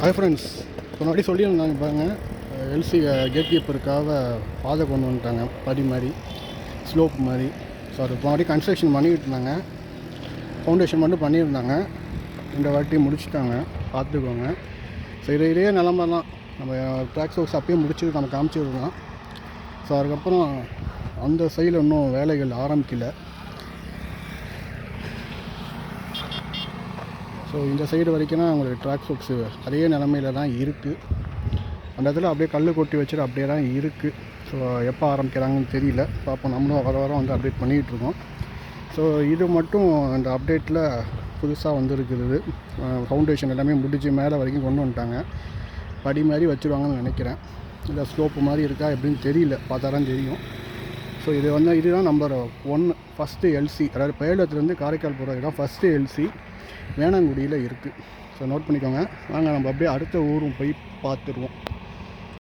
Hi friends முன்னாடி சொல்லியிருந்தாங்க பாருங்க. எல்சி கேட் கீப்பருக்காக பாதை கொண்டு வந்துட்டாங்க. படி மாதிரி ஸ்லோப் மாதிரி. ஸோ அது முன்னாடி கன்ஸ்ட்ரக்ஷன் பண்ணிக்கிட்டு இருந்தாங்க. ஃபவுண்டேஷன் மட்டும் பண்ணியிருந்தாங்க. இந்த வாட்டி முடிச்சுட்டாங்க. பார்த்துக்கோங்க. ஸோ இதே இதே நிலமை தான். நம்ம uh, ட்ராக்ஸ் ஒர்க்ஸ் அப்பயே முடிச்சு நம்ம காமிச்சிருந்தோம். ஸோ அதுக்கப்புறம் அந்த சைடில் இன்னும் வேலைகள் ஆரம்பிக்கலை. ஸோ இந்த சைடு வரைக்கும் தான் உங்களுக்கு ட்ராக் ஃபோக்ஸு அதே நிலமையில தான் இருக்குது அந்த இடத்துல அப்படியே கல் கொட்டி வச்சுட்டு அப்படியே தான் இருக்குது ஸோ எப்போ ஆரம்பிக்கிறாங்கன்னு தெரியல. பார்ப்போம். நம்மளும் வர வாரம் வந்து அப்டேட் பண்ணிகிட்டு இருக்கோம். ஸோ இது மட்டும் அந்த அப்டேட்டில் புதுசாக வந்துருக்குது. ஃபவுண்டேஷன் எல்லாமே முடிஞ்சு மேலே வரைக்கும் கொண்டு வந்துட்டாங்க. படி மாதிரி வச்சுருவாங்கன்னு நினைக்கிறேன். இல்லை ஸ்லோப்பு மாதிரி இருக்கா எப்படின்னு தெரியல. பார்த்தா தான் தெரியும். ஸோ இது வந்து இதுதான் நம்பர் ஒன்று ஃபஸ்ட்டு எல்சி அதாவது பேலத்துலேருந்து காரைக்கால் போகிற இடம் ஃபஸ்ட்டு எல்சி வேணாங்குடியில் இருக்குது ஸோ நோட் பண்ணிக்கோங்க. வாங்க நம்ம அப்படியே அடுத்த ஊரும் போய் பார்த்துருவோம்.